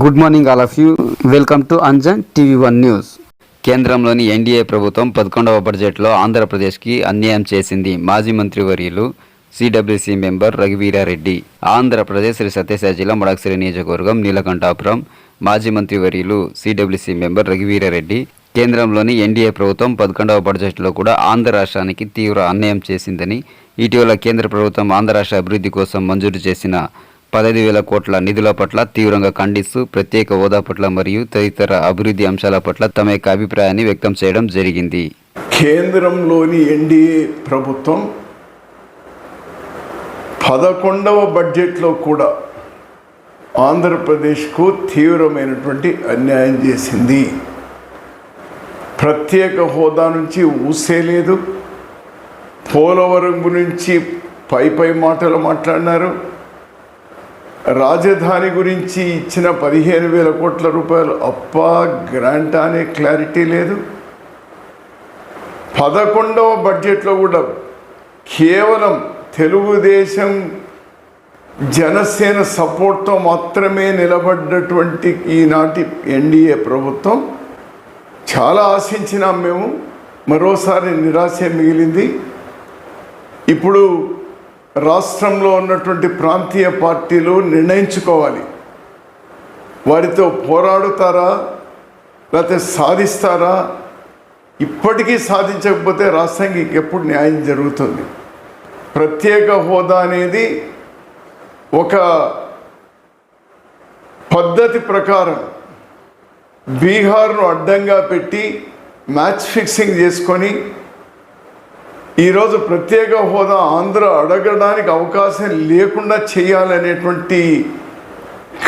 Good morning all of you welcome to Anjan TV one news కేంద్రంలోని NDA ప్రభుత్వం పదకొండవ బడ్జెట్లో ఆంధ్రప్రదేశ్కి అన్యాయం చేసింది మాజీ మంత్రివర్యులు సిడబ్ల్యూసీ మెంబర్ రఘువీరారెడ్డి. ఆంధ్రప్రదేశ్ శ్రీ సత్యసాయి జిల్లా మడక్సిరి నియోజకవర్గం నీలకంఠాపురం మాజీ మంత్రివర్యులు సిడబ్ల్యూసీ మెంబర్ రఘువీరారెడ్డి. కేంద్రంలోని ఎన్డీఏ ప్రభుత్వం పదకొండవ బడ్జెట్లో కూడా ఆంధ్ర రాష్ట్రానికి తీవ్ర అన్యాయం చేసిందని ఇటీవల కేంద్ర ప్రభుత్వం ఆంధ్ర రాష్ట్ర అభివృద్ధి కోసం మంజూరు చేసిన పదహైదు వేల కోట్ల నిధుల పట్ల తీవ్రంగా ఖండిస్తూ ప్రత్యేక హోదా పట్ల మరియు తదితర అభివృద్ధి అంశాల పట్ల తమ యొక్క అభిప్రాయాన్ని వ్యక్తం చేయడం జరిగింది. కేంద్రంలోని ఎన్డీఏ ప్రభుత్వం పదకొండవ బడ్జెట్లో కూడా ఆంధ్రప్రదేశ్కు తీవ్రమైనటువంటి అన్యాయం చేసింది. ప్రత్యేక హోదా నుంచి ఊసే లేదు. పోలవరం గురించి పై పై మాటలు మాట్లాడినారు. రాజధాని గురించి ఇచ్చిన పదిహేను వేల కోట్ల రూపాయలు అప్ప గ్రాంట్ అనే క్లారిటీ లేదు. పదకొండవ బడ్జెట్లో కూడా కేవలం తెలుగుదేశం జనసేన సపోర్ట్తో మాత్రమే నిలబడ్డటువంటి ఈనాటి ఎన్డీఏ ప్రభుత్వం చాలా ఆశించినాం మేము. మరోసారి నిరాశ మిగిలింది. ఇప్పుడు రాష్ట్రంలో ఉన్నటువంటి ప్రాంతీయ పార్టీలు నిర్ణయించుకోవాలి. వారితో పోరాడుతారా? లేకపోతే సాధిస్తారా? ఇప్పటికీ సాధించకపోతే రాష్ట్రానికి ఎప్పుడు న్యాయం జరుగుతుంది. ప్రత్యేక హోదా అనేది ఒక పద్ధతి ప్రకారం బీహార్ను అడ్డంగా పెట్టి మ్యాచ్ ఫిక్సింగ్ చేసుకొని ఈరోజు ప్రత్యేక హోదా ఆంధ్ర అడగడానికి అవకాశం లేకుండా చేయాలనేటువంటి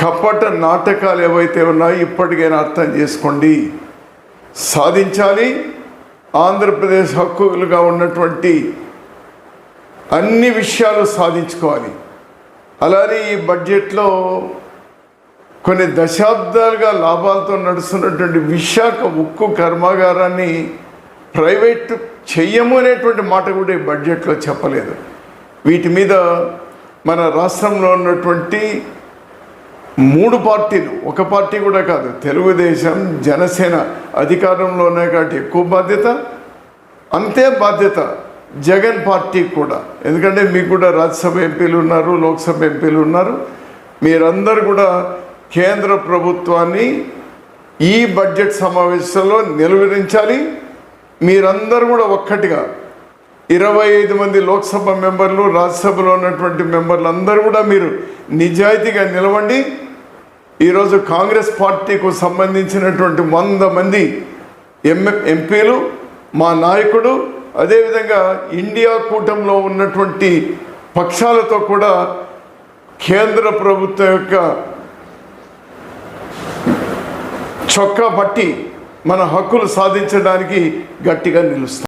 కపట నాటకాలు ఏవైతే ఉన్నాయో ఇప్పటికైనా అర్థం చేసుకోండి. సాధించాలి. ఆంధ్రప్రదేశ్ హక్కులుగా ఉన్నటువంటి అన్ని విషయాలు సాధించుకోవాలి. అలానే ఈ బడ్జెట్లో కొన్ని దశాబ్దాలుగా లాభాలతో నడుస్తున్నటువంటి విశాఖ ఉక్కు కర్మాగారాన్ని ప్రైవేట్ చెయ్యము అనేటువంటి మాట కూడా ఈ బడ్జెట్లో చెప్పలేదు. వీటి మీద మన రాష్ట్రంలో ఉన్నటువంటి మూడు పార్టీలు ఒక పార్టీ కూడా కాదు తెలుగుదేశం జనసేన అధికారంలో ఉన్నాయి కాబట్టి ఎక్కువ బాధ్యత అంతే బాధ్యత జగన్ పార్టీ కూడా. ఎందుకంటే మీకు కూడా రాజ్యసభ ఎంపీలు ఉన్నారు లోక్సభ ఎంపీలు ఉన్నారు. మీరందరూ కూడా కేంద్ర ప్రభుత్వాన్ని ఈ బడ్జెట్ సమావేశంలో నిలువరించాలి. మీరందరూ కూడా ఒక్కటిగా ఇరవై ఐదు మంది లోక్సభ మెంబర్లు రాజ్యసభలో ఉన్నటువంటి మెంబర్లు అందరూ కూడా మీరు నిజాయితీగా నిలవండి. ఈరోజు కాంగ్రెస్ పార్టీకు సంబంధించినటువంటి వంద మంది ఎం ఎంపీలు మా నాయకుడు అదేవిధంగా ఇండియా కూటంలో ఉన్నటువంటి పక్షాలతో కూడా కేంద్ర ప్రభుత్వం యొక్క చొక్కా పట్టి మన హక్కులు సాధించడానికి గట్టిగా నిలుస్తాం.